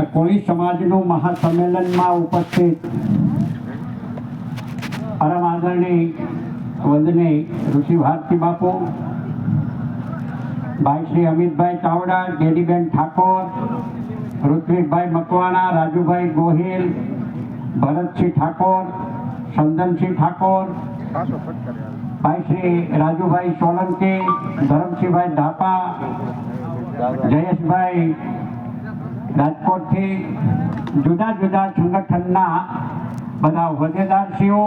આ સમાજનું મહાસંમેલનમાં ઉપસ્થિત પરમ આદરણીય વંદનીય ઋષિ ભારતી બાપુ, ભાઈ શ્રી અમિતભાઈ ચાવડા, ગેડીબેન ઠાકોર ઋત્વિકભાઈ મકવાણા, રાજુભાઈ ગોહિલ, ભરતસિંહ ઠાકોર ચંદનસિંહ ઠાકોર, ભાઈ શ્રી રાજુભાઈ સોલંકી, ધરમસિંહભાઈ ધાપા, જયેશભાઈ રાજકોટથી જુદા જુદા સંગઠનના બધા હોદ્દેદારશ્રીઓ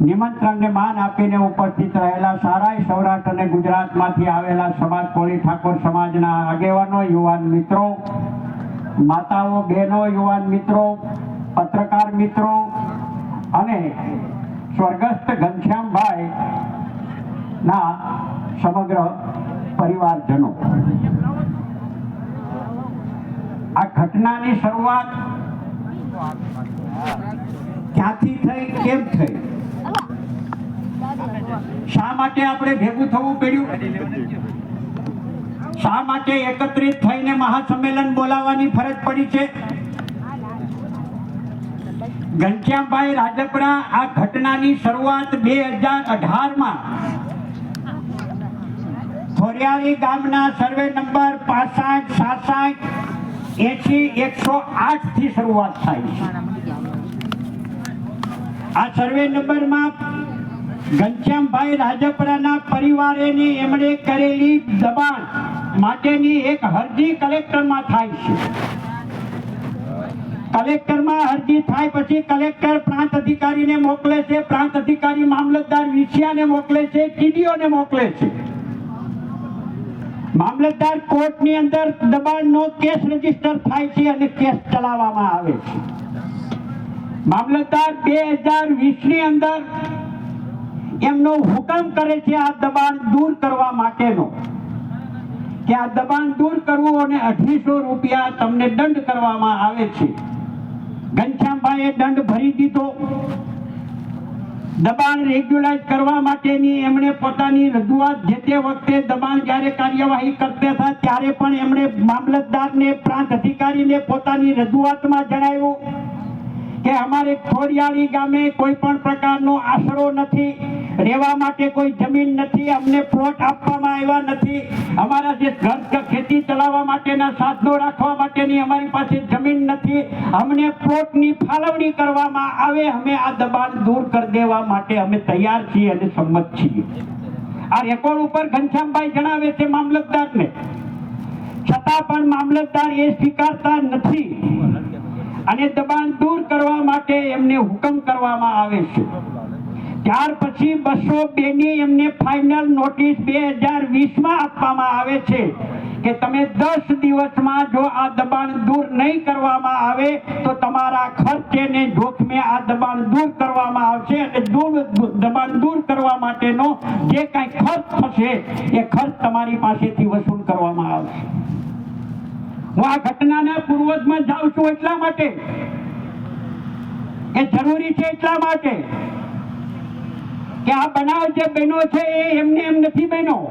નિમંત્રણને માન આપીને ઉપસ્થિત રહેલા સારાય સૌરાષ્ટ્ર અને ગુજરાતમાંથી આવેલા સમાજ કોળી ઠાકોર સમાજના આગેવાનો, યુવાન મિત્રો, માતાઓ, બહેનો, યુવાન મિત્રો, પત્રકાર મિત્રો અને સ્વર્ગસ્થ ઘનશ્યામભાઈ ના સમગ્ર પરિવારજનો. આ ઘટનાની શરૂઆત ક્યાંથી થઈ, કેમ થઈ? શા માટે આપણે ભેગું થવું પડ્યું? શા માટે એકત્રિત થઈને મહાસંમેલન બોલાવવાની ફરજ પડી છે? ઘનશ્યામભાઈ રાજપરા આ ઘટનાની શરૂઆત બે હજાર અઢારમાં ખોરિયાળી ગામના સર્વે નંબર પાસઠ, સાસઠ એસી એકસો આઠથી શરૂઆત થાય છે. આ સર્વે નંબરમાં ઘનશ્યામભાઈ રાજપરાના પરિવારેની એમણે કરેલી દબાણ માટેની એક અરજી કલેક્ટરમાં થાય છે. કલેક્ટરમાં અરજી થાય પછી કલેક્ટર પ્રાંત અધિકારીને મોકલે છે, પ્રાંત અધિકારી મામલતદાર વિછિયાને મોકલે છે, ટીડીઓને મોકલે છે. મામલતદાર કોર્ટની અંદર દબાણનો કેસ રજિસ્ટર થાય છે અને કેસ ચલાવવામાં આવે છે. મામલતદાર બે હજાર વીસની અંદર એમનો હુકમ કરે છે આ દબાણ દૂર કરવા માટેનો. કે આ દબાણ દૂર કરવું અને અઢીસો રૂપિયા તમને દંડ કરવામાં આવે છે. ઘનશ્યામભાઈએ દંડ ભરી દીધો. દબાણ રેગ્યુલાઇઝ કરવા માટેની એમણે પોતાની રજૂઆત જે તે વખતે દબાણ જ્યારે કાર્યવાહી કરતા હતા, ત્યારે પણ એમણે મામલતદારને, પ્રાંત અધિકારીને પોતાની રજૂઆતમાં જણાવ્યું કે અમારે ખોડિયાળી ગામે કોઈ પણ પ્રકારનો આશરો નથી. રહેવા માટે કોઈ જમીન નથી, અમને પ્લોટ આપવામાં આવ્યા નથી. અમારા જે ઘર ખેતી ચલાવવા માટેના સાધનો રાખવા માટેની અમારી પાસે જમીન નથી. અમને પ્લોટની ફાળવણી કરવામાં આવે, અમે આ દબાણ દૂર કરી દેવા માટે અમે તૈયાર છીએ અને સંમત છીએ. આ રેકોર્ડ ઉપર ઘનશ્યામભાઈ જણાવે છે મામલતદારને. છતાં પણ મામલતદાર એ સ્વીકારતા નથી. અને દબાણ દૂર કરવા માટે એમને હુકમ કરવામાં આવે છે. ત્યાર પછી બસો બે ની એમને ફાઇનલ નોટિસ બે હજાર વીસમાં આપવામાં આવે છે કે તમે દસ દિવસમાં જો આ દબાણ દૂર નહીં કરવામાં આવે તો તમારા ખર્ચે ને જોખમે આ દબાણ દૂર કરવામાં આવશે અને દૂર દબાણ દૂર કરવા માટેનો જે કાંઈ ખર્ચ થશે એ ખર્ચ તમારી પાસેથી વસૂલ કરવામાં આવશે. હું આ ઘટનાના પૂર્વજમાં જાઉં છું એટલા માટે. એ જરૂરી છે એટલા માટે. કે આ બનાવ જે બન્યો છે એ એમને એમ નથી બન્યો.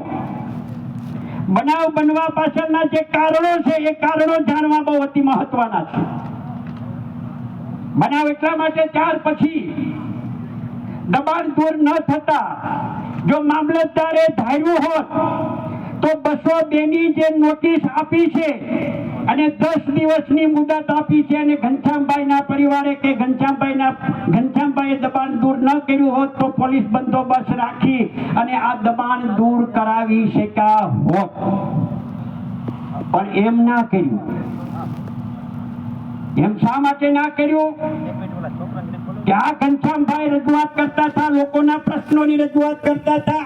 બનાવ બનવા પાછળના જે કારણો છે, એ કારણો જાણવા બહુ અતિ મહત્વના છે. બનાવ એટલા માટે ત્યાર પછી દબાણ દૂર ન થતા જો મામલતદારે ધાર્યું હોત તો બસો બેની જે નોટિસ આપી છે અને દસ દિવસની મુદત આપી છે અને ઘનશ્યામભાઈના પરિવારે કે ઘનશ્યામભાઈના ઘનશ્યામભાઈએ દબાણ દૂર ન કર્યું હોત તો પોલીસ બંદોબસ્ત રાખી અને આ દબાણ દૂર કરાવી શક્યા હોત. પણ એમ ના કર્યું. એમ શા માટે ના કર્યું? કે આ ઘનશ્યામભાઈ રજૂઆત કરતા હતા, લોકોના પ્રશ્નોની રજૂઆત કરતા હતા.